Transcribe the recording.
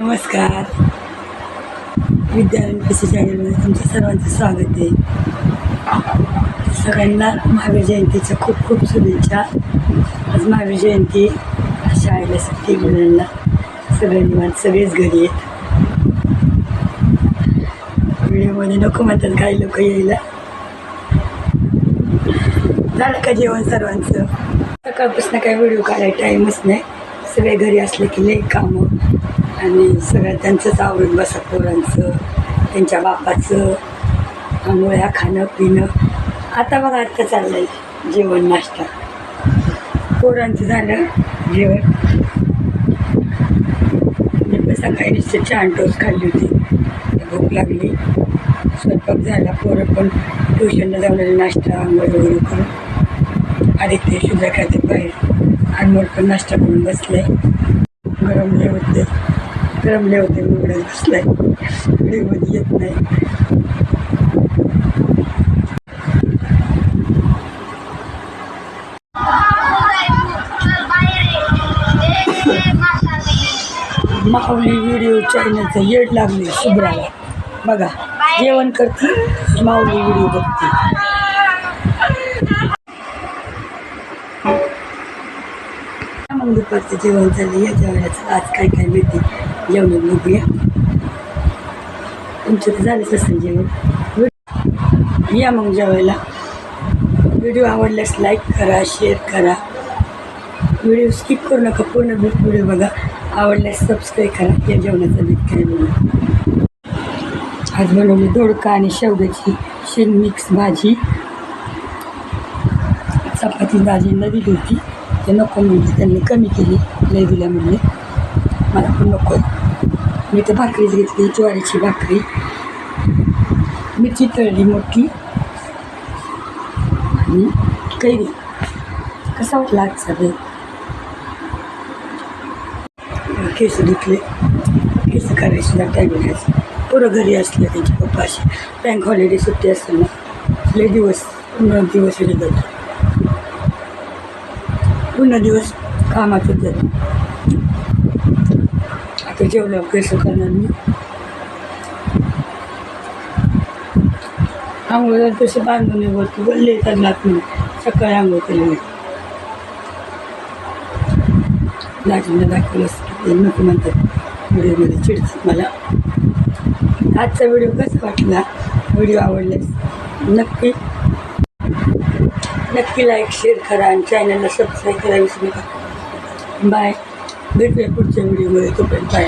नमस्कार. विद्यालय पी चॅनलमध्ये तुमचं सर्वांचं स्वागत आहे. सगळ्यांना महावीर जयंतीच्या खूप खूप शुभेच्छा. आज महावीर जयंती शाळेला सुट्टी मुलांना. सगळे निवांत सगळेच घरी आहेत. व्हिडिओमध्ये नको म्हणतात काही लोक यायला. झालं का जेवण सर्वांचं? सकाळपासून काही व्हिडिओ काढायला टाईमच नाही. सगळे घरी असले की लई कामं. आणि सगळं त्यांचंच आवडून बसा पोरांचं त्यांच्या बापाचं आंघोळ्या खाणं पिणं. आता बघा आत्ता आहे जेवण नाश्ता. पोरांचं झालं जेवण. मी पण सकाळी नुसतं छान टोस खाल्ली होती. भूक लागली. स्वयंपाक झाला पोरं पण ट्युशनला जाऊन नाश्ता आंघोळ वगैरे करून. आदित्य शुद्ध खाते बाहेर. अनमोल पण नाश्ता करून बसलाय गरम होते रमले होते उघडत बसलाय व्हिडिओमध्ये येत नाही. माऊली व्हिडिओ चॅनलचं येड लागले शुभ्राला. बघा जेवण करते माऊली व्हिडिओ बघते. मग दुपारचं जेवण झालं या जेवणाचं आज काय काय मिळते? जेवण बघूया तुमचं तर झालंच असेल जेवण या मग जेवायला व्हिडिओ आवडल्यास लाईक करा शेअर करा व्हिडिओ स्किप करू नका पूर्ण व्हिडिओ बघा आवडल्यास सबस्क्राईब करा या जेवणाचा बीत काय बनवू आज बनवली दोडका आणि शेवग्याची शेण मिक्स भाजी चपाती भाजी न दिली होती ते नको म्हणजे त्यांनी कमी केली लय दिल्या म्हणजे मला पण नको. मी तर भाकरीच घेतली ज्वारीची भाकरी. मिरची तळली मोठी. आणि कैरी. कसा वाटला आजचा वेळ केस धुतले. केस करायचे सुद्धा टाईम घ्यायचं पुरं घरी असले त्यांचे पप्पा असे. बँक हॉलिडे सुट्टी असताना आपले दिवस पूर्ण दिवस वेळ जातो पूर्ण दिवस कामातच जातो. आता जेवलं केस करणार मी आंघोळ तसे बांधून नाही वरती. बोलले येतात लात सकाळी आंघोळ केली लाजींना दाखवलं की नको म्हणतात. व्हिडिओमध्ये चिडतात मला. आजचा व्हिडिओ कसा वाटला? व्हिडिओ आवडल्यास नक्की नक्की लाईक शेअर करा आणि चॅनलला सबस्क्राईब करा विसरू नका. बाय भेटूया पुढच्या व्हिडिओमध्ये तोपर्यंत बाय